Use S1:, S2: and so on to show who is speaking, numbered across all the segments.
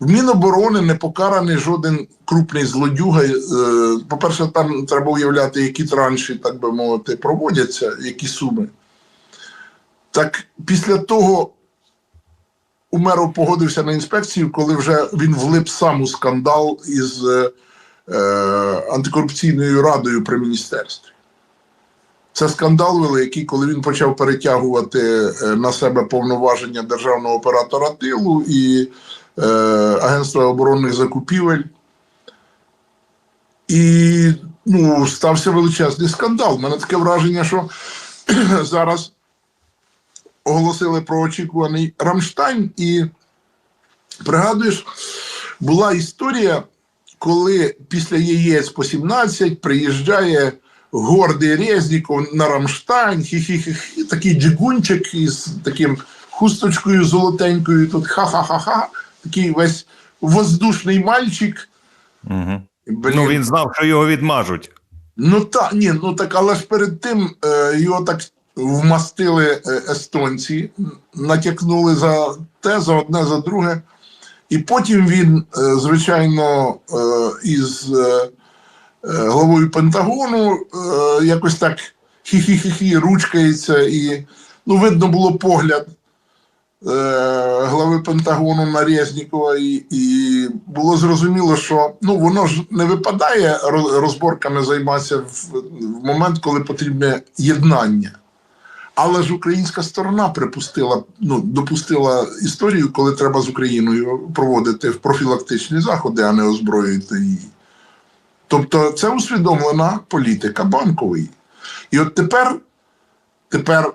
S1: В Міноборони не покараний жоден крупний злодюга. Е, По-перше, там треба уявляти, які транші, так би мовити, проводяться, які суми. Так після того Умеров погодився на інспекцію, коли вже він влип сам у скандал із е, е, антикорупційною радою при міністерстві. Це скандал великий, коли він почав перетягувати е, на себе повноваження державного оператора тилу і Агентства оборонних закупівель. І ну, стався величезний скандал. У мене таке враження, що зараз оголосили про очікуваний Рамштайн, і пригадуєш, була історія, коли після яєць по 17 приїжджає гордий Резніков на Рамштайн, хі-хі-хі, такий джигунчик із таким хусточкою золотенькою, тут ха-ха-ха-ха, такий весь воздушний мальчик.
S2: Угу.
S1: Блін.
S2: Ну він знав, що його відмажуть.
S1: Ну так, ні, ну так, але ж перед тим е, його так вмастили е, естонці, натякнули за те, за одне, за друге. І потім він, е, звичайно, е, із е, е, головою Пентагону е, якось так хі-хі-хі-хі ручкається, і ну, видно було погляд глави Пентагону на Резнікова, і, і було зрозуміло, що ну воно ж не випадає роз- розборками займатися в, в момент, коли потрібне єднання. Але ж українська сторона припустила, ну допустила історію, коли треба з Україною проводити профілактичні заходи, а не озброювати її. Тобто це усвідомлена політика банкової. І от тепер, тепер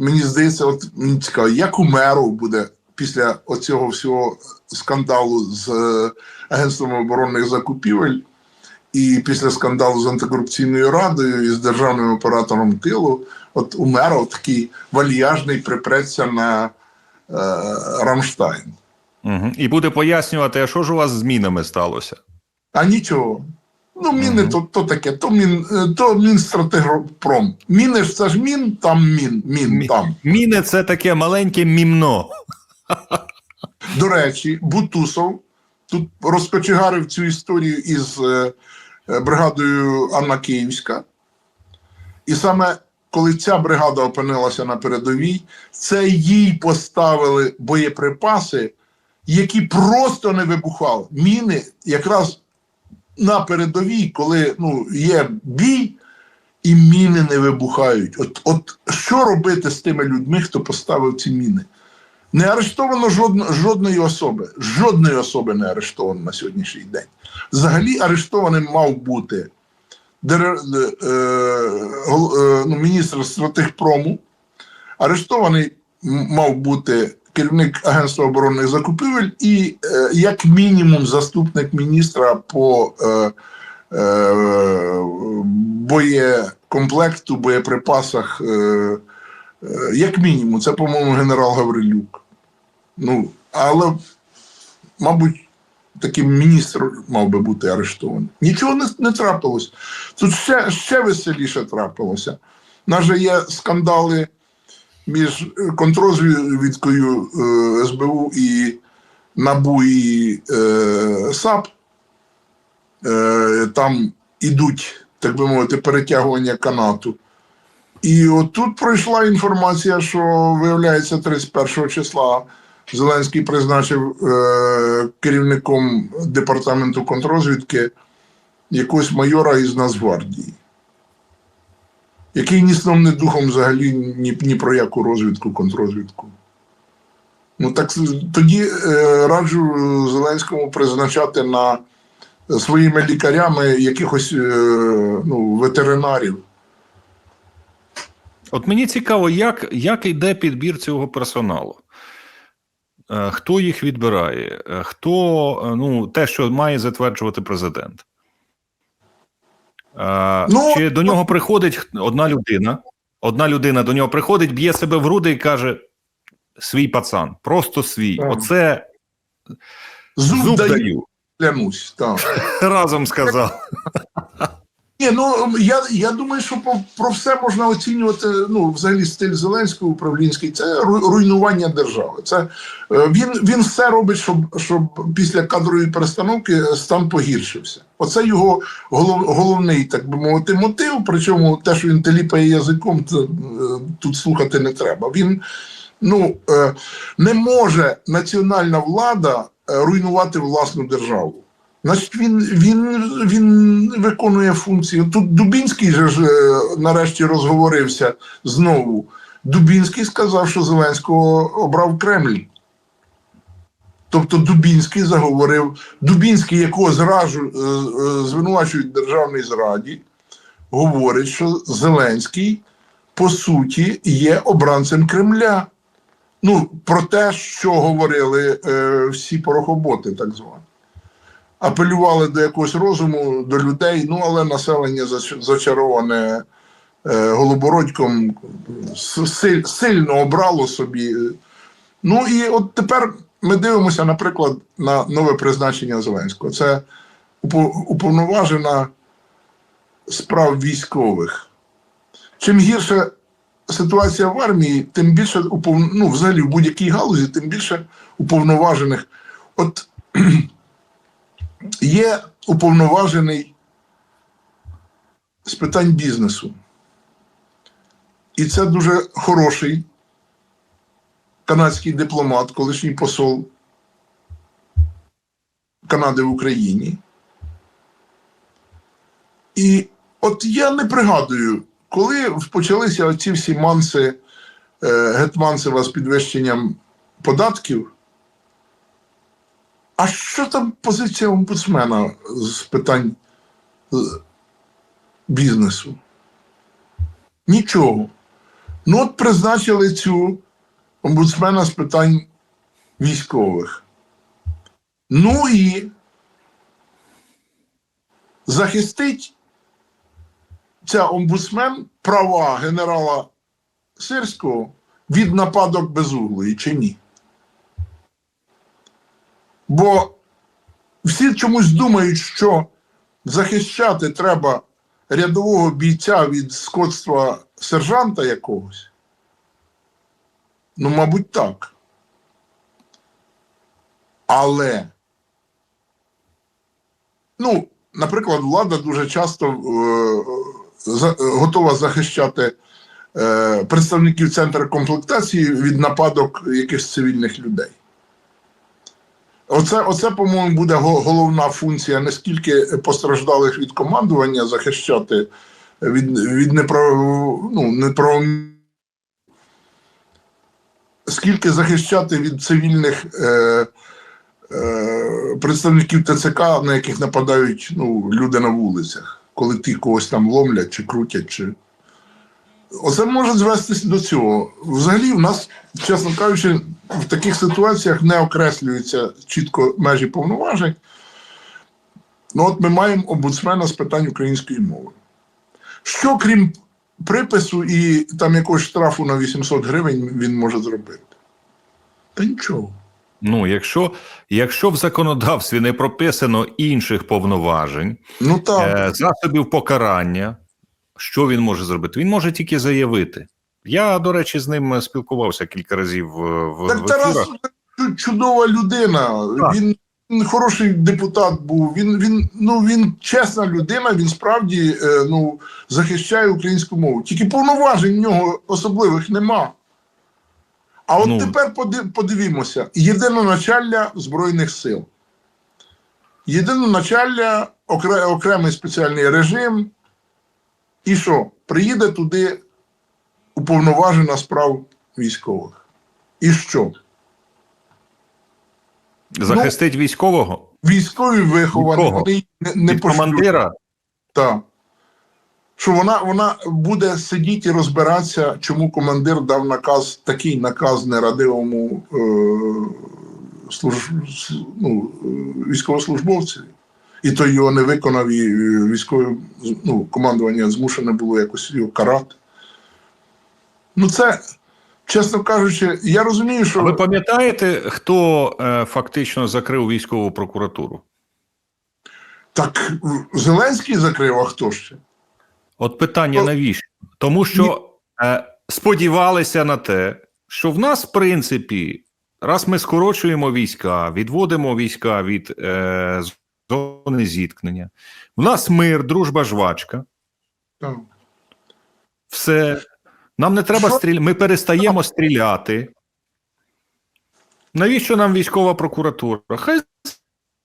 S1: мені здається, от мені цікаво, як у меру буде після оцього всього скандалу з е, Агентством оборонних закупівель і після скандалу з антикорупційною радою і з державним оператором тилу, от Умеров такий вальяжний припреться на е, Рамштайн.
S2: Угу. І буде пояснювати, а що ж у вас з мінами сталося.
S1: А нічого. Ну, міни то, то таке, то мін, е, то мінстратегпром. Міни ж це ж мін, там мін, мін
S2: Мі-
S1: там.
S2: Міни це таке маленьке мімно.
S1: До речі, Бутусов тут розкочегарив цю історію із е, е, бригадою Анна Київська. І саме коли ця бригада опинилася на передовій, це їй поставили боєприпаси, які просто не вибухали. Міни якраз на передовій, коли ну, є бій, і міни не вибухають. От, от що робити з тими людьми, хто поставив ці міни? Не арештовано жодно, жодної особи. Жодної особи не арештовано на сьогоднішній день. Взагалі арештованим мав бути дер, е, е, ну, міністр стратегпрому. Арештований мав бути керівник Агентства оборонних закупівель і, е, як мінімум, заступник міністра по е, е, боєкомплекту, боєприпасах. Е, Е, Як мінімум, це, по-моєму, генерал Гаврилюк. Ну, але, мабуть, таким міністр мав би бути арештований. Нічого не, не трапилось. Тут ще, ще веселіше трапилося. Же є скандали між е, контрозвідкою е, СБУ і НАБУ і е, САП. Е, там ідуть, так би мовити, перетягування канату. І отут пройшла інформація, що виявляється 31 числа Зеленський призначив е, керівником департаменту контрозвідки якогось майора із Нацгвардії, який ні сном, ні духом взагалі ні, ні про яку розвідку, контрозвідку. Ну так тоді е, раджу Зеленському призначати на своїми лікарями якихось е, ну, ветеринарів.
S2: От мені цікаво, як, як йде підбір цього персоналу. Е, Хто їх відбирає? Е, Хто е, ну, те, що має затверджувати президент? Е,
S1: Ну,
S2: Чи до нього приходить одна людина? Одна людина до нього приходить, б'є себе в груди і каже: свій пацан, просто свій.
S1: Так.
S2: Оце
S1: Зуб,
S2: зуб
S1: даю,
S2: даю.
S1: клянусь. Так.
S2: Разом сказав.
S1: Ні, ну я, я думаю, що по, про все можна оцінювати. Ну, взагалі, стиль Зеленського управлінський це ру- руйнування держави. Це е, він, він все робить, щоб, щоб після кадрової перестановки стан погіршився. Оце його голов, головний, так би мовити, мотив. Причому те, що він теліпає язиком, то, е, тут слухати не треба. Він ну е, не може національна влада руйнувати власну державу. Значить, він, він, він виконує функцію. Тут Дубінський же ж е, нарешті розговорився знову. Дубінський сказав, що Зеленського обрав Кремль. Тобто Дубінський заговорив, Дубінський, якого зражу, е, е, звинувачують в державній зраді, говорить, що Зеленський по суті є обранцем Кремля. Ну, про те, що говорили е, всі порохоботи, так звані апелювали до якогось розуму, до людей, ну але населення зачароване е, голобородьком сильно обрало собі. Ну і от тепер ми дивимося, наприклад, на нове призначення Зеленського. Це уповноважена справ військових. Чим гірше ситуація в армії, тим більше ну, взагалі в будь-якій галузі, тим більше уповноважених. От є уповноважений з питань бізнесу. І це дуже хороший канадський дипломат, колишній посол Канади в Україні. І от я не пригадую, коли почалися оці всі манси е, Гетманцева з підвищенням податків. А що там позиція омбудсмена з питань е, бізнесу? Нічого. Ну, от призначили цю омбудсмена з питань військових. Ну і захистить ця омбудсмен права генерала Сирського від нападок безуглої чи ні? Бо всі чомусь думають, що захищати треба рядового бійця від скотства сержанта якогось. Ну, мабуть, так. Але, ну, наприклад, влада дуже часто е, за, готова захищати е, представників центру комплектації від нападок якихось цивільних людей. Оце, оце по-моєму, буде головна функція не скільки постраждалих від командування захищати від, від неправ, ну, скільки захищати від цивільних е, е, представників ТЦК, на яких нападають ну, люди на вулицях, коли ті когось там ломлять чи крутять. Чи... Оце може звестися до цього. Взагалі, в нас, чесно кажучи, в таких ситуаціях не окреслюються чітко межі повноважень. Ну, от ми маємо омбудсмена з питань української мови. Що крім припису і там якогось штрафу на 800 гривень він може зробити? Та нічого.
S2: Ну, якщо, якщо в законодавстві не прописано інших повноважень,
S1: Ну так.
S2: е, засобів покарання, що він може зробити? Він може тільки заявити. Я, до речі, з ним спілкувався кілька разів в,
S1: Так
S2: в
S1: Тарас чудова людина.
S2: Так.
S1: Він, він хороший депутат був. Він, він, ну, він чесна людина, він справді е, ну, захищає українську мову. Тільки повноважень в нього особливих нема. А от
S2: Ну.
S1: тепер поди- подивімося: єдиноначалля Збройних сил. Єдиноначалля, окре, окремий спеціальний режим. І що? Приїде туди уповноважена справ військових. І що?
S2: Захистить військового
S1: Військові виховані, вони не, не
S2: від командира.
S1: Так. Що вона, вона буде сидіти і розбиратися, чому командир дав наказ, такий наказ нерадивому е, служ, ну, е, військовослужбовцеві. І той його не виконав, і е, військове ну, командування змушене було якось його карати. Ну, це, чесно кажучи, я розумію, що.
S2: А ви пам'ятаєте, хто е, фактично закрив військову прокуратуру?
S1: Так Зеленський закрив, а хто ще?
S2: От питання
S1: Ну,
S2: навіщо? Тому що е, сподівалися на те, що в нас, в принципі, раз ми скорочуємо війська, відводимо війська від е, зони зіткнення, в нас мир, дружба, жвачка,
S1: Так.
S2: все. Нам не треба стріляти, ми перестаємо стріляти. Навіщо нам військова прокуратура? Хай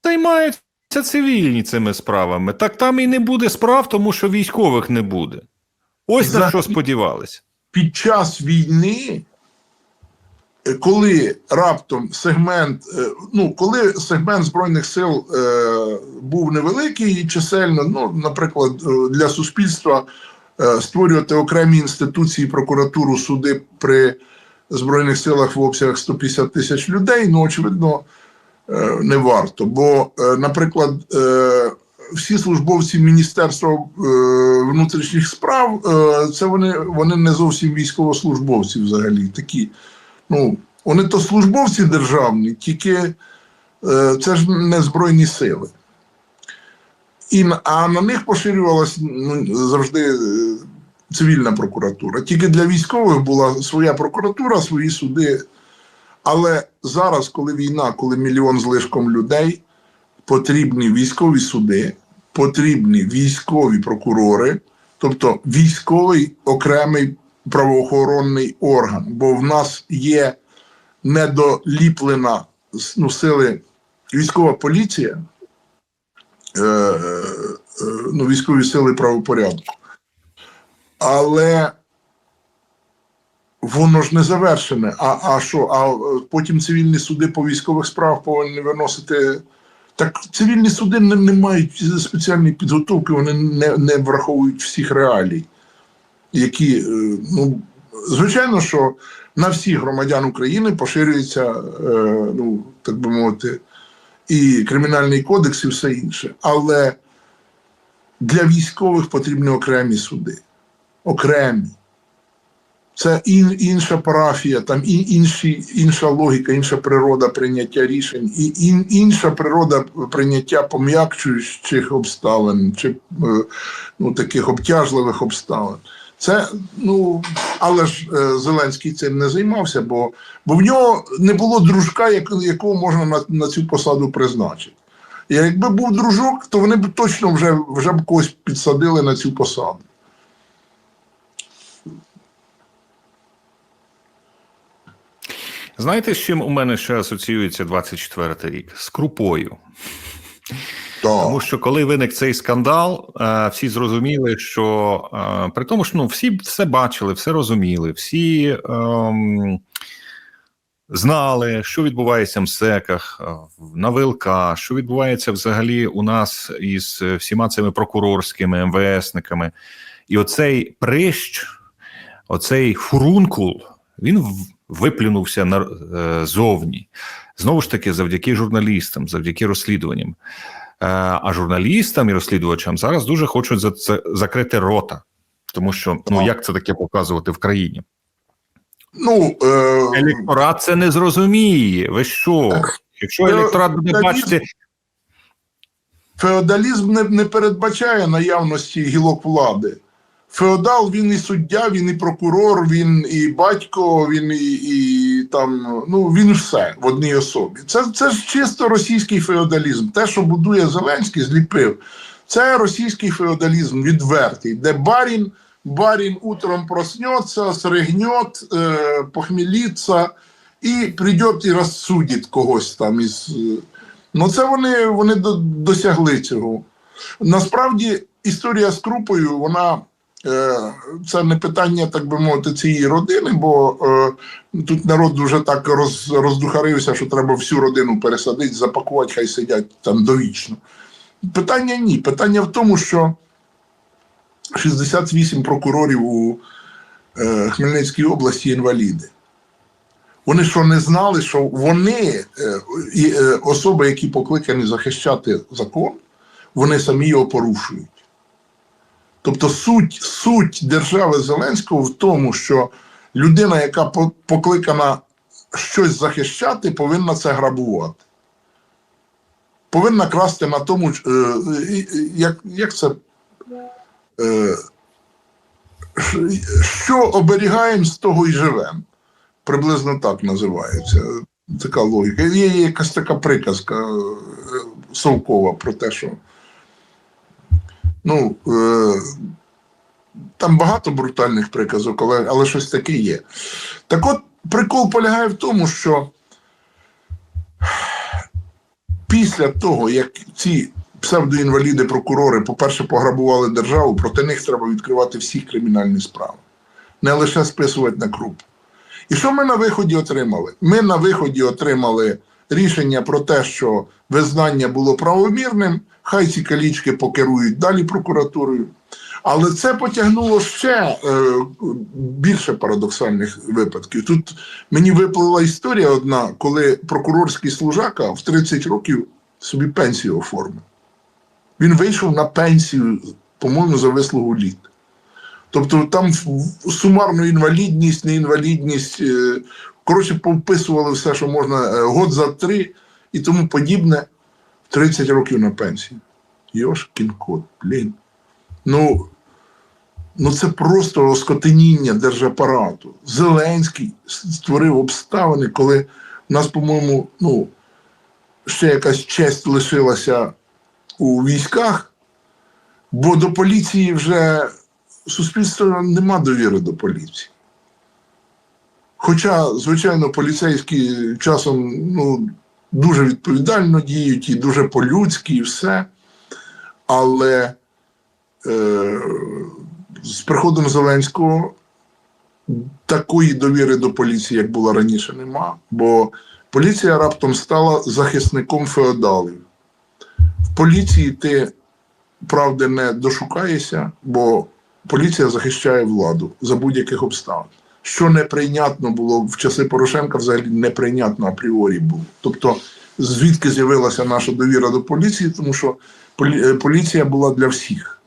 S2: займаються цивільні цими справами. Так там і не буде справ, тому що військових не буде. Ось на
S1: За-
S2: що сподівалися.
S1: під час війни, е, коли раптом сегмент, е, ну коли сегмент збройних сил е, був невеликий і чисельно, ну, наприклад, е, для суспільства створювати окремі інституції, прокуратуру, суди при збройних силах в обсягах 150 тисяч людей, ну очевидно, е, не варто. Бо, е, наприклад, е, всі службовці Міністерства е, внутрішніх справ е, це вони, вони не зовсім військовослужбовці взагалі. Такі, ну, вони то службовці державні, тільки е, це ж не Збройні сили. І, а на них поширювалася ну, завжди е, цивільна прокуратура. Тільки для військових була своя прокуратура, свої суди. Але зараз, коли війна, коли мільйон з лишком людей, потрібні військові суди, потрібні військові прокурори, тобто військовий окремий правоохоронний орган. Бо в нас є недоліплена ну, сили військова поліція, ну, військові сили правопорядку. Але воно ж не завершене. А, а що? А е, потім цивільні суди по військових справах повинні виносити. Так цивільні суди не, не мають спеціальної підготовки, вони не, не враховують всіх реалій, які, е, ну, звичайно, що на всіх громадян України поширюється, е, ну, так би мовити, і кримінальний кодекс, і все інше. Але для військових потрібні окремі суди. Окремі. Це ін, інша парафія, там і, інші, інша логіка, інша природа прийняття рішень, і ін, інша природа прийняття пом'якчуючих обставин чи е, ну, таких обтяжливих обставин. Це, ну, але ж е, Зеленський цим не займався, бо, бо в нього не було дружка, як, якого можна на, на цю посаду призначити. І якби був дружок, то вони б точно вже, вже б когось підсадили на цю посаду.
S2: Знаєте, з чим у мене ще асоціюється 24 рік? З крупою. Тому що коли виник цей скандал, е, всі зрозуміли, що е, при тому, що ну, всі все бачили, все розуміли, всі ем, знали, що відбувається в МСЕКах, е, на ВЛК, що відбувається взагалі у нас із всіма цими прокурорськими МВСниками. І оцей прищ, оцей фурункул, він виплюнувся на, е. Знову ж таки, завдяки журналістам, завдяки розслідуванням. Е, А журналістам і розслідувачам зараз дуже хочуть за це закрити рота, тому що ну як це таке показувати в країні?
S1: Ну, е,
S2: Електорат це не зрозуміє. Ви що? Якщо електорат буде бачити,
S1: феодалізм не, не передбачає наявності гілок влади. Феодал він і суддя, він і прокурор, він і батько, він і, і там, ну він все в одній особі. Це, це ж чисто російський феодалізм. Те, що будує Зеленський, зліпив. Це російський феодалізм відвертий, де барін, барін утром проснеться, сригнет, е, похмелиться і прийде і розсудить когось там із. е, Ну, це вони, вони досягли цього. Насправді, історія з крупою, вона це не питання, так би мовити, цієї родини, бо е, тут народ вже так роз, роздухарився, що треба всю родину пересадити, запакувати, хай сидять там довічно. Питання ні. Питання в тому, що 68 прокурорів у е, Хмельницькій області інваліди. Вони що не знали, що вони, е, і, е, особи, які покликані захищати закон, вони самі його порушують. Тобто суть, суть держави Зеленського в тому, що людина, яка покликана щось захищати, повинна це грабувати. Повинна красти на тому, е, як, як це. Е, Що оберігаємо, з того і живемо. Приблизно так називається. Така логіка. Є якась така приказка е, совкова про те, що ну, е, там багато брутальних приказок, але, але щось таке є. Так от, прикол полягає в тому, що після того, як ці псевдоінваліди, прокурори, по-перше, пограбували державу, проти них треба відкривати всі кримінальні справи, не лише списувати на круп. І що ми на виході отримали? Ми на виході отримали рішення про те, що визнання було правомірним, хай ці калічки покерують далі прокуратурою. Але це потягнуло ще е, більше парадоксальних випадків. Тут мені виплила історія одна, коли прокурорський служака в 30 років собі пенсію оформив. Він вийшов на пенсію, по-моєму, за вислугу літ. Тобто там сумарну інвалідність, неінвалідність, е, коротше, повписували все, що можна, е, год за три і тому подібне, 30 років на пенсію. Йошкін кот, блін. Ну, ну це просто оскотеніння держапарату. Зеленський створив обставини, коли в нас, по-моєму, ну, ще якась честь лишилася у військах, бо до поліції вже суспільство нема довіри до поліції. Хоча, звичайно, поліцейські часом ну, дуже відповідально діють і дуже по-людськи, і все. Але е, з приходом Зеленського такої довіри до поліції, як була раніше, нема. Бо поліція раптом стала захисником феодалів. В поліції ти правди не дошукаєшся, бо поліція захищає владу за будь-яких обставин. Що неприйнятно було в часи Порошенка, взагалі неприйнятно апріорі було. Тобто, звідки з'явилася наша довіра до поліції, тому що е, поліція була для всіх.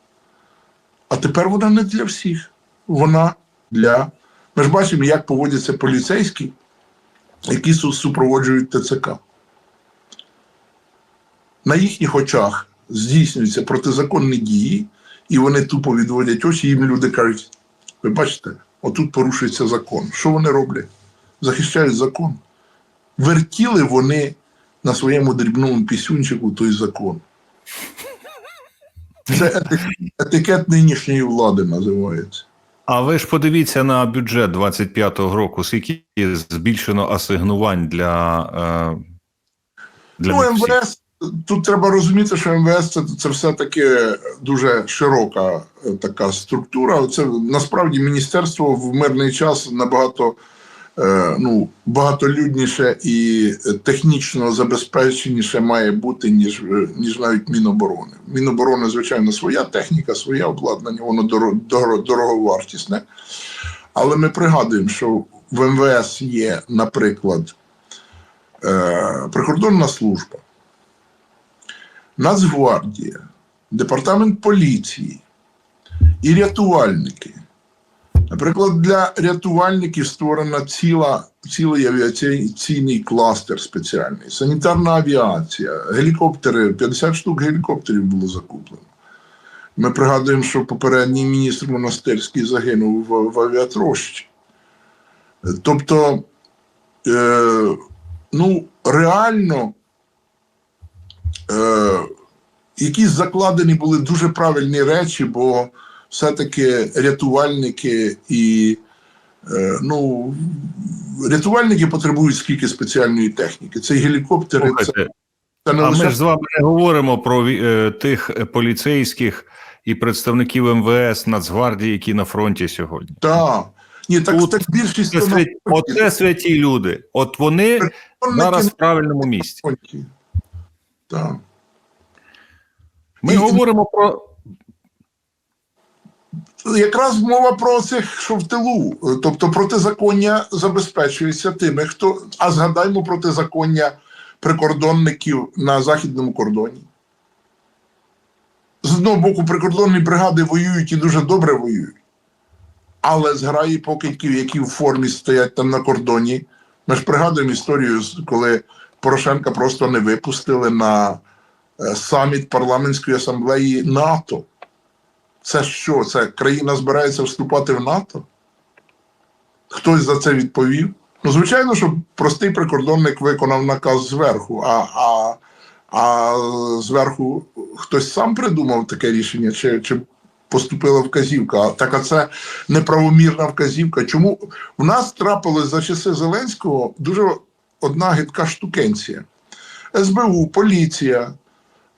S1: А тепер вона не для всіх. Вона для. Ми ж бачимо, як поводяться поліцейські, які супроводжують ТЦК. На їхніх очах здійснюються протизаконні дії, і вони тупо відводять очі, їм люди кажуть: ви бачите, отут порушується закон. Що вони роблять? Захищають закон. Вертіли вони на своєму дрібному пісюнчику той закон. Це етикет нинішньої влади називається.
S2: А ви ж подивіться на бюджет 25-го року, скільки збільшено асигнувань для, е, для
S1: Ну. МВС, тут треба розуміти, що МВС це, це все-таки дуже широка е, така структура. Це насправді міністерство в мирний час набагато е, ну, багатолюдніше і технічно забезпеченіше має бути, ніж, е, ніж навіть Міноборони. Міноборони, звичайно, своя техніка, своє обладнання, воно доро- доро- дороговартісне. Але ми пригадуємо, що в МВС є, наприклад, прикордонна служба, Нацгвардія, департамент поліції і рятувальники. Наприклад, для рятувальників створена ціла, цілий авіаційний кластер спеціальний, санітарна авіація, гелікоптери, 50 штук гелікоптерів було закуплено. Ми пригадуємо, що попередній міністр монастирський загинув в, в авіатрощі. Тобто, е, ну, реально, е, якісь закладені були дуже правильні речі, бо все-таки рятувальники і е, ну, рятувальники потребують скільки спеціальної техніки. Це гелікоптери, це,
S2: Слухайте,
S1: це не
S2: а
S1: лише
S2: ми ж з вами не говоримо про е, тих е, поліцейських і представників МВС Нацгвардії, які на фронті сьогодні.
S1: та. Ні, так,
S2: Тут
S1: так більшість
S2: Це
S1: на.
S2: Оце святі люди. От вони зараз в правильному місці.
S1: Так.
S2: Ми
S1: І-
S2: говоримо про
S1: Якраз мова про цих, що в тилу. Тобто протизаконня забезпечується тими, хто. А згадаймо протизаконня прикордонників на західному кордоні. З одного боку, прикордонні бригади воюють і дуже добре воюють. Але зграї покидьків, які в формі стоять там на кордоні. Ми ж пригадуємо історію, коли Порошенка просто не випустили на е, саміт парламентської асамблеї НАТО. Це що? Це країна збирається вступати в НАТО? Хтось за це відповів? Ну, звичайно, що простий прикордонник виконав наказ зверху, а, а, а зверху хтось сам придумав таке рішення, чи, чи поступила вказівка. Так а це неправомірна вказівка. Чому в нас трапилось за часи Зеленського дуже одна гидка штукенція. СБУ, поліція,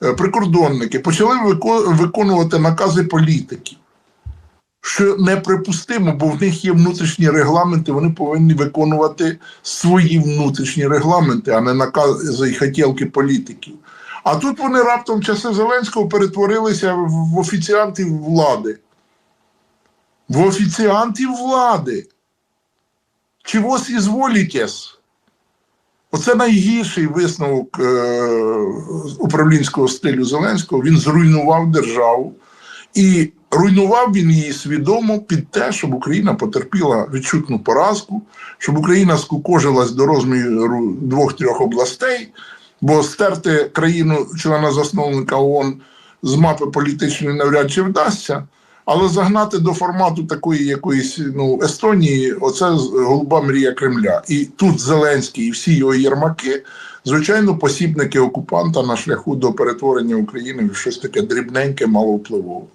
S1: е, прикордонники почали виконувати накази політиків. Що неприпустимо, бо в них є внутрішні регламенти, вони повинні виконувати свої внутрішні регламенти, а не накази і хотілки політиків. А тут вони раптом в часи Зеленського перетворилися в офіціантів влади. В офіціантів влади. Чого ізволітесь? Оце найгірший висновок е, управлінського стилю Зеленського. Він зруйнував державу. І руйнував він її свідомо під те, щоб Україна потерпіла відчутну поразку, щоб Україна скукожилась до розміру двох-трьох областей, бо стерти країну члена засновника ООН з мапи політичної навряд чи вдасться. Але загнати до формату такої якоїсь ну, Естонії, оце голуба мрія Кремля. І тут Зеленський і всі його єрмаки, звичайно, посібники окупанта на шляху до перетворення України в щось таке дрібненьке, маловпливове.